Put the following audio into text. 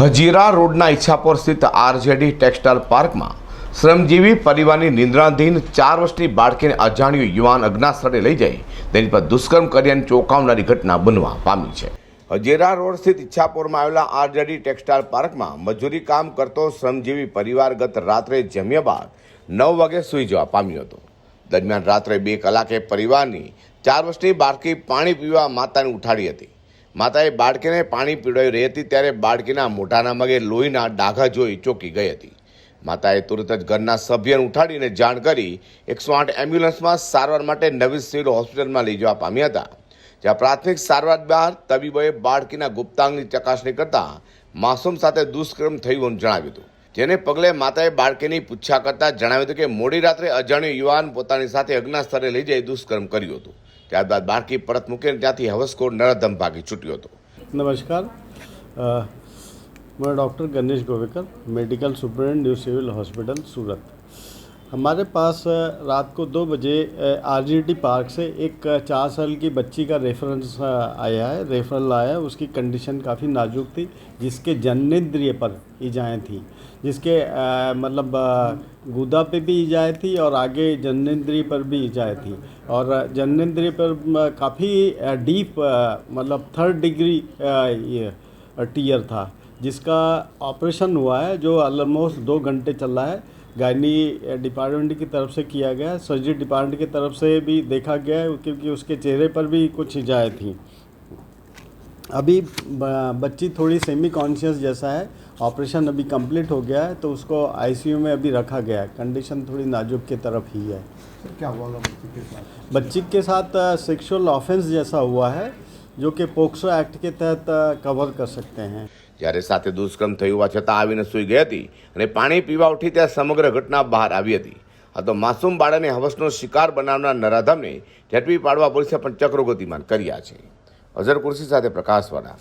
હજીરા રોડના ઈચ્છાપોર સ્થિત RJD textile પાર્કમાં શ્રમજીવી પરિવારની નિંદ્રાધીન ચાર વર્ષની બાળકીને અજાણ્યું યુવાન અજ્ઞાત સ્થળે લઈ જઈ તેની પર દુષ્કર્મ કર્યાની ચોંકાવનારી ઘટના બનવા પામી છે. હજીરા રોડ સ્થિત ઈચ્છાપોરમાં આવેલા આરજેડી ટેક્સટાઇલ પાર્કમાં મજૂરી કામ કરતો શ્રમજીવી પરિવાર ગત રાત્રે જમ્યા બાદ નવ વાગે સૂઈ જવા પામ્યો હતો. દરમિયાન રાત્રે બે કલાકે પરિવારની ચાર વર્ષની બાળકી પાણી પીવા માતાને ઉઠાડી હતી. માતાએ બાળકીને પાણી પીવડાવી રહી હતી ત્યારે બાળકીના મોઢાના મગે લોહીના ડાઘા જોઈ ચોંકી ગઈ હતી. માતાએ તુરત જ ઘરના સભ્યને ઉઠાડીને જાણ કરી એકસો આઠ એમ્બ્યુલન્સમાં સારવાર માટે નવી સિવિલ હોસ્પિટલમાં લઈ જવા પામ્યા હતા. જ્યાં પ્રાથમિક સારવાર બાદ તબીબોએ બાળકીના ગુપ્તાંગની ચકાસણી કરતાં માસૂમ સાથે દુષ્કર્મ થયું હોવાનું જણાવ્યું હતું. જેને પગલે માતાએ બાળકીની પૂછા કરતા જણાવ્યું હતું કે મોડી રાત્રે અજાણ્યો યુવાન પોતાની સાથે અજ્ઞાત સ્થળે લઈ જઈ દુષ્કર્મ કર્યું હતું ત્યારબાદ બાળકી પરત મૂકીને ત્યાંથી હવસખોર નરધમ ભાગી છૂટ્યો હતો नमस्कार अ, मैं doctor Ganesh Govekar medical superintendent new civil hospital Surat हमारे पास रात को दो बजे आरजीटी पार्क से एक चार साल की बच्ची का रेफरेंस आया है रेफरल आया है। उसकी कंडीशन काफ़ी नाजुक थी जिसके जन्नेंद्रिय पर ईजाएँ थी। जिसके मतलब गुदा पे भी ईजाएँ थी और आगे जन्नेंद्रिय पर भी ईजाएँ थी। और अ, पर काफ़ी डीप मतलब थर्ड डिग्री टीयर था जिसका ऑपरेशन हुआ है जो ऑलमोस्ट दो घंटे चल है। गायनी डिपार्टमेंट की तरफ़ से किया गया। सर्जरी डिपार्टमेंट की तरफ़ से भी देखा गया है क्योंकि उसके चेहरे पर भी कुछ इजाएँ थी। अभी बच्ची थोड़ी सेमी कॉन्शियस जैसा है ऑपरेशन अभी कंप्लीट हो गया है तो उसको आईसीयू में अभी रखा गया है। कंडीशन थोड़ी नाजुक की तरफ़ ही है। सर क्या हुआ होगा के साथ? बच्ची के साथ सेक्सुअल ऑफेंस जैसा हुआ है जो कि पोक्सो एक्ट के तहत कवर कर सकते हैं। જ્યારે સાથે દુષ્કર્મ થયું હોવા છતાં આવીને સૂઈ ગઈ હતી અને પાણી પીવા ઉઠી ત્યાં સમગ્ર ઘટના બહાર આવી હતી. આ તો માસૂમ બાળાને હવસનો શિકાર બનાવનાર નરાધમને ઝડપી પાડવા પોલીસે પણ ચક્રો ગતિમાન કર્યા છે. અઝર કુર્સી સાથે પ્રકાશવાળા